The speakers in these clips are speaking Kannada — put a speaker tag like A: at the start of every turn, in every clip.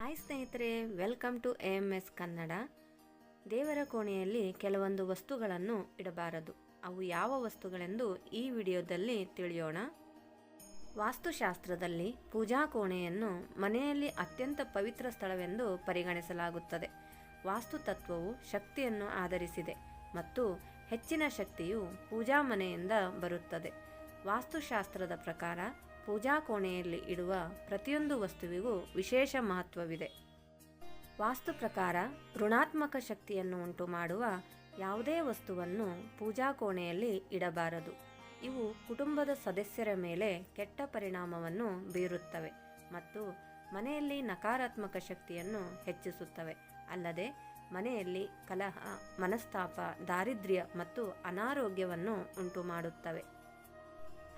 A: ಹಾಯ್ ಸ್ನೇಹಿತರೆ, welcome to A M S Kannada. ದೇವರ ಕೋಣೆಯಲ್ಲಿ ಕೆಲವೊಂದು ವಸ್ತುಗಳನ್ನು ಇಡಬಾರದು. ಅವು ಯಾವ ವಸ್ತುಗಳೆಂದು ಈ ವಿಡಿಯೋದಲ್ಲಿ ತಿಳಿಯೋಣ. ವಾಸ್ತುಶಾಸ್ತ್ರದಲ್ಲಿ ಪೂಜಾ ಕೋಣೆಯನ್ನು ಮನೆಯಲ್ಲಿ ಅತ್ಯಂತ ಪವಿತ್ರ ಸ್ಥಳವೆಂದು ಪರಿಗಣಿಸಲಾಗುತ್ತದೆ. ವಾಸ್ತು ತತ್ವವು ಶಕ್ತಿಯನ್ನು ಆಧರಿಸಿದೆ ಮತ್ತು ಹೆಚ್ಚಿನ ಶಕ್ತಿಯು ಪೂಜಾ ಮನೆಯಿಂದ ಬರುತ್ತದೆ. ವಾಸ್ತುಶಾಸ್ತ್ರದ ಪ್ರಕಾರ ಪೂಜಾ ಕೋಣೆಯಲ್ಲಿ ಇಡುವ ಪ್ರತಿಯೊಂದು ವಸ್ತುವಿಗೂ ವಿಶೇಷ ಮಹತ್ವವಿದೆ. ವಾಸ್ತು ಪ್ರಕಾರ ಋಣಾತ್ಮಕ ಶಕ್ತಿಯನ್ನು ಉಂಟು ಮಾಡುವ ಯಾವುದೇ ವಸ್ತುವನ್ನು ಪೂಜಾ ಕೋಣೆಯಲ್ಲಿ ಇಡಬಾರದು. ಇವು ಕುಟುಂಬದ ಸದಸ್ಯರ ಮೇಲೆ ಕೆಟ್ಟ ಪರಿಣಾಮವನ್ನು ಬೀರುತ್ತವೆ ಮತ್ತು ಮನೆಯಲ್ಲಿ ನಕಾರಾತ್ಮಕ ಶಕ್ತಿಯನ್ನು ಹೆಚ್ಚಿಸುತ್ತವೆ. ಅಲ್ಲದೆ ಮನೆಯಲ್ಲಿ ಕಲಹ, ಮನಸ್ತಾಪ, ದಾರಿದ್ರ್ಯ ಮತ್ತು ಅನಾರೋಗ್ಯವನ್ನು ಉಂಟು ಮಾಡುತ್ತವೆ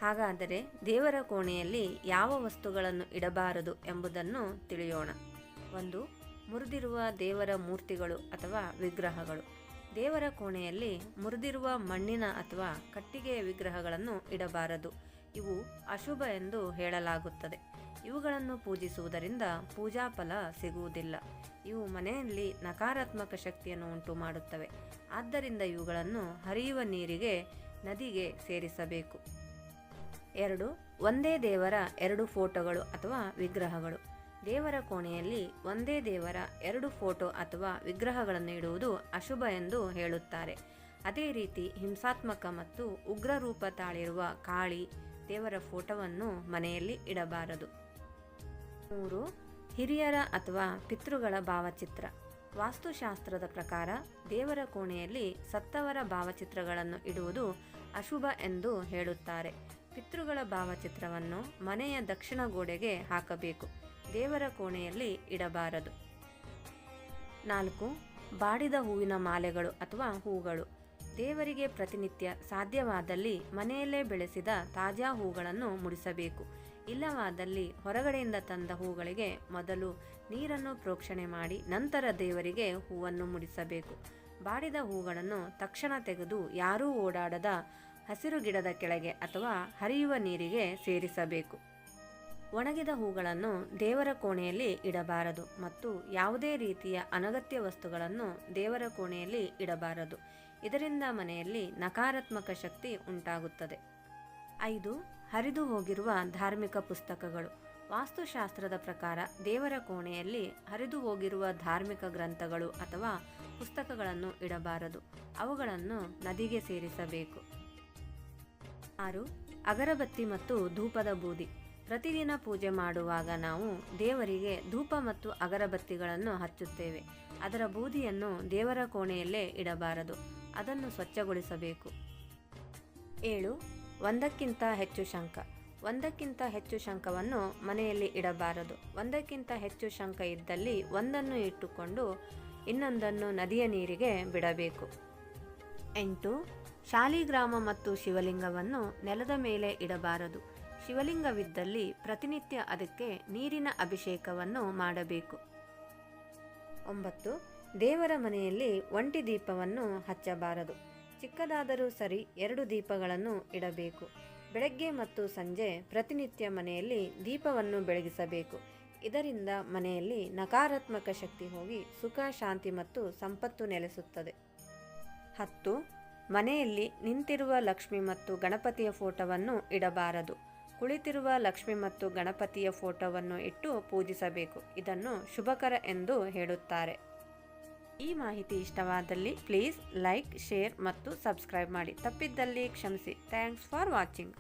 A: ಹಾಗಾದರೆ ದೇವರ ಕೋಣೆಯಲ್ಲಿ ಯಾವ ವಸ್ತುಗಳನ್ನು ಇಡಬಾರದು ಎಂಬುದನ್ನು ತಿಳಿಯೋಣ. ಒಂದು, ಮುರಿದಿರುವ ದೇವರ ಮೂರ್ತಿಗಳು ಅಥವಾ ವಿಗ್ರಹಗಳು. ದೇವರ ಕೋಣೆಯಲ್ಲಿ ಮುರಿದಿರುವ ಮಣ್ಣಿನ ಅಥವಾ ಕಟ್ಟಿಗೆಯ ವಿಗ್ರಹಗಳನ್ನು ಇಡಬಾರದು. ಇವು ಅಶುಭ ಎಂದು ಹೇಳಲಾಗುತ್ತದೆ. ಇವುಗಳನ್ನು ಪೂಜಿಸುವುದರಿಂದ ಪೂಜಾ ಫಲ ಸಿಗುವುದಿಲ್ಲ. ಇವು ಮನೆಯಲ್ಲಿ ನಕಾರಾತ್ಮಕ ಶಕ್ತಿಯನ್ನು ಉಂಟು ಮಾಡುತ್ತವೆ ಆದ್ದರಿಂದ ಇವುಗಳನ್ನು ಹರಿಯುವ ನೀರಿಗೆ, ನದಿಗೆ ಸೇರಿಸಬೇಕು. ಎರಡು, ಒಂದೇ ದೇವರ ಎರಡು ಫೋಟೋಗಳು ಅಥವಾ ವಿಗ್ರಹಗಳು. ದೇವರ ಕೋಣೆಯಲ್ಲಿ ಒಂದೇ ದೇವರ ಎರಡು ಫೋಟೋ ಅಥವಾ ವಿಗ್ರಹಗಳನ್ನು ಇಡುವುದು ಅಶುಭ ಎಂದು ಹೇಳುತ್ತಾರೆ. ಅದೇ ರೀತಿ ಹಿಂಸಾತ್ಮಕ ಮತ್ತು ಉಗ್ರ ರೂಪ ತಾಳಿರುವ ಕಾಳಿ ದೇವರ ಫೋಟೋವನ್ನು ಮನೆಯಲ್ಲಿ ಇಡಬಾರದು. ಮೂರು, ಹಿರಿಯರ ಅಥವಾ ಪಿತೃಗಳ ಭಾವಚಿತ್ರ. ವಾಸ್ತುಶಾಸ್ತ್ರದ ಪ್ರಕಾರ ದೇವರ ಕೋಣೆಯಲ್ಲಿ ಸತ್ತವರ ಭಾವಚಿತ್ರಗಳನ್ನು ಇಡುವುದು ಅಶುಭ ಎಂದು ಹೇಳುತ್ತಾರೆ. ಪಿತೃಗಳ ಭಾವಚಿತ್ರವನ್ನು ಮನೆಯ ದಕ್ಷಿಣ ಗೋಡೆಗೆ ಹಾಕಬೇಕು. ದೇವರ ಕೋಣೆಯಲ್ಲಿ ಇಡಬಾರದು. ನಾಲ್ಕು, ಬಾಡಿದ ಹೂವಿನ ಮಾಲೆಗಳು ಅಥವಾ ಹೂಗಳು. ದೇವರಿಗೆ ಪ್ರತಿನಿತ್ಯ ಸಾಧ್ಯವಾದಲ್ಲಿ ಮನೆಯಲ್ಲೇ ಬೆಳೆಸಿದ ತಾಜಾ ಹೂಗಳನ್ನು ಮುಡಿಸಬೇಕು. ಇಲ್ಲವಾದಲ್ಲಿ ಹೊರಗಡೆಯಿಂದ ತಂದ ಹೂಗಳಿಗೆ ಮೊದಲು ನೀರನ್ನು ಪ್ರೋಕ್ಷಣೆ ಮಾಡಿ ನಂತರ ದೇವರಿಗೆ ಹೂವನ್ನು ಮುಡಿಸಬೇಕು. ಬಾಡಿದ ಹೂಗಳನ್ನು ತಕ್ಷಣ ತೆಗೆದು ಯಾರೂ ಓಡಾಡದ ಹಸಿರು ಗಿಡದ ಕೆಳಗೆ ಅಥವಾ ಹರಿಯುವ ನೀರಿಗೆ ಸೇರಿಸಬೇಕು. ಒಣಗಿದ ಹೂಗಳನ್ನು ದೇವರ ಕೋಣೆಯಲ್ಲಿ ಇಡಬಾರದು ಮತ್ತು ಯಾವುದೇ ರೀತಿಯ ಅನಗತ್ಯ ವಸ್ತುಗಳನ್ನು ದೇವರ ಕೋಣೆಯಲ್ಲಿ ಇಡಬಾರದು. ಇದರಿಂದ ಮನೆಯಲ್ಲಿ ನಕಾರಾತ್ಮಕ ಶಕ್ತಿ ಉಂಟಾಗುತ್ತದೆ. ಐದು, ಹರಿದು ಹೋಗಿರುವ ಧಾರ್ಮಿಕ ಪುಸ್ತಕಗಳು. ವಾಸ್ತುಶಾಸ್ತ್ರದ ಪ್ರಕಾರ ದೇವರ ಕೋಣೆಯಲ್ಲಿ ಹರಿದು ಹೋಗಿರುವ ಧಾರ್ಮಿಕ ಗ್ರಂಥಗಳು ಅಥವಾ ಪುಸ್ತಕಗಳನ್ನು ಇಡಬಾರದು. ಅವುಗಳನ್ನು ನದಿಗೆ ಸೇರಿಸಬೇಕು. ಆರು, ಅಗರಬತ್ತಿ ಮತ್ತು ಧೂಪದ ಬೂದಿ. ಪ್ರತಿದಿನ ಪೂಜೆ ಮಾಡುವಾಗ ನಾವು ದೇವರಿಗೆ ಧೂಪ ಮತ್ತು ಅಗರಬತ್ತಿಗಳನ್ನು ಹಚ್ಚುತ್ತೇವೆ. ಅದರ ಬೂದಿಯನ್ನು ದೇವರ ಕೋಣೆಯಲ್ಲೇ ಇಡಬಾರದು. ಅದನ್ನು ಸ್ವಚ್ಛಗೊಳಿಸಬೇಕು. ಏಳು, ಒಂದಕ್ಕಿಂತ ಹೆಚ್ಚು ಶಂಕ ಒಂದಕ್ಕಿಂತ ಹೆಚ್ಚು ಶಂಕವನ್ನು ಮನೆಯಲ್ಲಿ ಇಡಬಾರದು. ಒಂದಕ್ಕಿಂತ ಹೆಚ್ಚು ಶಂಕ ಇದ್ದಲ್ಲಿ ಒಂದನ್ನು ಇಟ್ಟುಕೊಂಡು ಇನ್ನೊಂದನ್ನು ನದಿಯ ನೀರಿಗೆ ಬಿಡಬೇಕು. ಎಂಟು ಶಾಲಿಗ್ರಾಮ ಮತ್ತು ಶಿವಲಿಂಗವನ್ನು ನೆಲದ ಮೇಲೆ ಇಡಬಾರದು. ಶಿವಲಿಂಗವಿದ್ದಲ್ಲಿ ಪ್ರತಿನಿತ್ಯ ಅದಕ್ಕೆ ನೀರಿನ ಅಭಿಷೇಕವನ್ನು ಮಾಡಬೇಕು. ಒಂಬತ್ತು, ದೇವರ ಮನೆಯಲ್ಲಿ ಒಂಟಿ ದೀಪವನ್ನು ಹಚ್ಚಬಾರದು. ಚಿಕ್ಕದಾದರೂ ಸರಿ ಎರಡು ದೀಪಗಳನ್ನು ಇಡಬೇಕು. ಬೆಳಗ್ಗೆ ಮತ್ತು ಸಂಜೆ ಪ್ರತಿನಿತ್ಯ ಮನೆಯಲ್ಲಿ ದೀಪವನ್ನು ಬೆಳಗಿಸಬೇಕು. ಇದರಿಂದ ಮನೆಯಲ್ಲಿ ನಕಾರಾತ್ಮಕ ಶಕ್ತಿ ಹೋಗಿ ಸುಖ, ಶಾಂತಿ ಮತ್ತು ಸಂಪತ್ತು ನೆಲೆಸುತ್ತದೆ. ಹತ್ತು ಮನೆಯಲ್ಲಿ ನಿಂತಿರುವ ಲಕ್ಷ್ಮಿ ಮತ್ತು ಗಣಪತಿಯ ಫೋಟೋವನ್ನು ಇಡಬಾರದು. ಕುಳಿತಿರುವ ಲಕ್ಷ್ಮಿ ಮತ್ತು ಗಣಪತಿಯ ಫೋಟೋವನ್ನು ಇಟ್ಟು ಪೂಜಿಸಬೇಕು. ಇದನ್ನು ಶುಭಕರ ಎಂದು ಹೇಳುತ್ತಾರೆ. ಈ ಮಾಹಿತಿ ಇಷ್ಟವಾದಲ್ಲಿ ಪ್ಲೀಸ್ ಲೈಕ್, ಶೇರ್ ಮತ್ತು ಸಬ್ಸ್ಕ್ರೈಬ್ ಮಾಡಿ. ತಪ್ಪಿದ್ದಲ್ಲಿ ಕ್ಷಮಿಸಿ. Thanks for watching.